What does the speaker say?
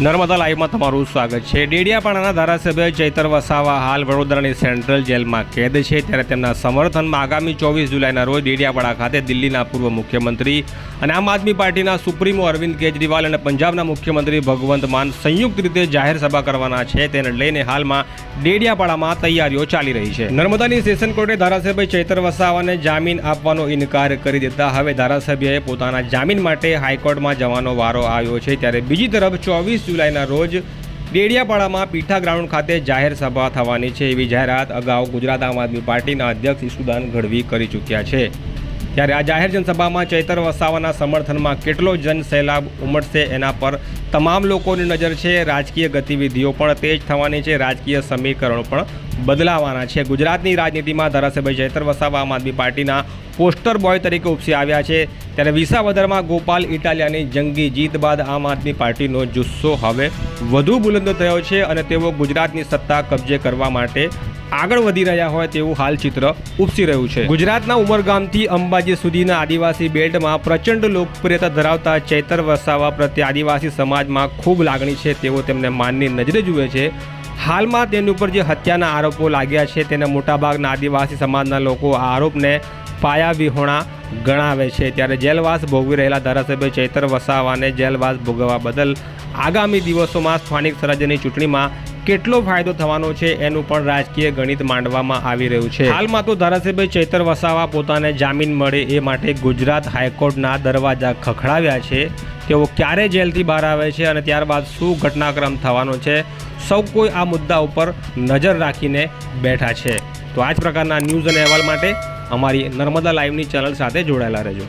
નર્મદા લાઈવમાં તમારું સ્વાગત છે. ડેડિયાપાડાના ધારાસભ્ય ચૈતર વસાવા હાલ વડોદરાની સેન્ટ્રલ જેલમાં કેદ છે. ત્યારે તેમના સમર્થનમાં આગામી ચોવીસ જુલાઈના રોજ ડેડિયાપાડા ખાતે દિલ્હીના પૂર્વ મુખ્યમંત્રી અને આમ આદમી પાર્ટીના સુપ્રીમો અરવિંદ કેજરીવાલ અને પંજાબના મુખ્યમંત્રી ભગવંત માન સંયુક્ત રીતે જાહેર સભા કરવાના છે. તેને લઈને હાલમાં ડેડિયાપાડામાં તૈયારીઓ ચાલી રહી છે. નર્મદાની સેશન કોર્ટે ધારાસભ્ય ચૈતર વસાવાને જામીન આપવાનો ઇનકાર કરી દેતા હવે ધારાસભ્યએ પોતાના જામીન માટે હાઈકોર્ટમાં જવાનો વારો આવ્યો છે. ત્યારે બીજી તરફ ચોવીસ જુલાઈના રોજ ડેડિયાપાડામાં પીઠા ગ્રાઉન્ડ ખાતે જાહેર સભા થવાની છે. એવી જાહેરાત અગાઉ ગુજરાત આમ આદમી પાર્ટીના અધ્યક્ષ ઈશુદાન ગઢવી કરી ચૂક્યા છે. ત્યારે આ જાહેર જનસભામાં ચૈતર વસાવાના સમર્થનમાં કેટલો જન સહેલાબ ઉમટશે એના પર તમામ લોકોની નજર છે. રાજકીય ગતિવિધિઓ પણ તેજ થવાની છે. રાજકીય સમીકરણો પણ બદલાવાના છે. ગુજરાતની રાજનીતિમાં ધારાસભ્ય ચૈતર વસાવા આમ આદમી પાર્ટીના પોસ્ટર બોય તરીકે ઉપસી આવ્યા છે. ત્યારે વિસાવદરમાં ગોપાલ ઇટાલિયાની જંગી જીત બાદ આમ આદમી પાર્ટીનો જુસ્સો હવે વધુ બુલંદ થયો છે અને તેઓ ગુજરાતની સત્તા કબજે કરવા માટે આગળ વધી રહ્યા હોય તેવું હાલ ચિત્ર ઉપસી રહ્યું છે. ગુજરાતના ઉમરગામથી અંબાજી સુધીના આદિવાસી બેલ્ટમાં પ્રચંડ લોકપ્રિયતા ધરાવતા ચૈતર વસાવા પ્રત્યે આદિવાસી સમાજમાં ખૂબ લાગણી છે. તેઓ તેમને માનની નજરે જુએ છે. હાલમાં તેની ઉપર જે હત્યાના આરોપો લાગ્યા છે, તેના મોટાભાગના આદિવાસી સમાજના લોકો આ આરોપને પાયા વિહોણા ગણાવે છે. ત્યારે જેલવાસ ભોગવી રહેલા ધારાસભ્ય ચૈતર વસાવાને જેલવાસ ભોગવવા બદલ આગામી દિવસોમાં સ્થાનિક સ્વરાજ્યની ચૂંટણીમાં કેટલો ફાયદો થવાનો છે, એનું પણ રાજકીય ગણિત માંડવામાં આવી રહ્યું છે. હાલમાં તો ધારાસભ્ય ચૈતર વસાવા પોતાને જામીન મળે એ માટે ગુજરાત હાઈકોર્ટના દરવાજા ખખડાવ્યા છે. તેઓ ક્યારે જેલથી બહાર આવે છે અને ત્યારબાદ શું ઘટનાક્રમ થવાનો છે, સૌ કોઈ આ મુદ્દા ઉપર નજર રાખીને બેઠા છે. તો આ જ પ્રકારના ન્યૂઝ અને અહેવાલ માટે અમારી નર્મદા લાઈવની ચેનલ સાથે જોડાયેલા રહેજો.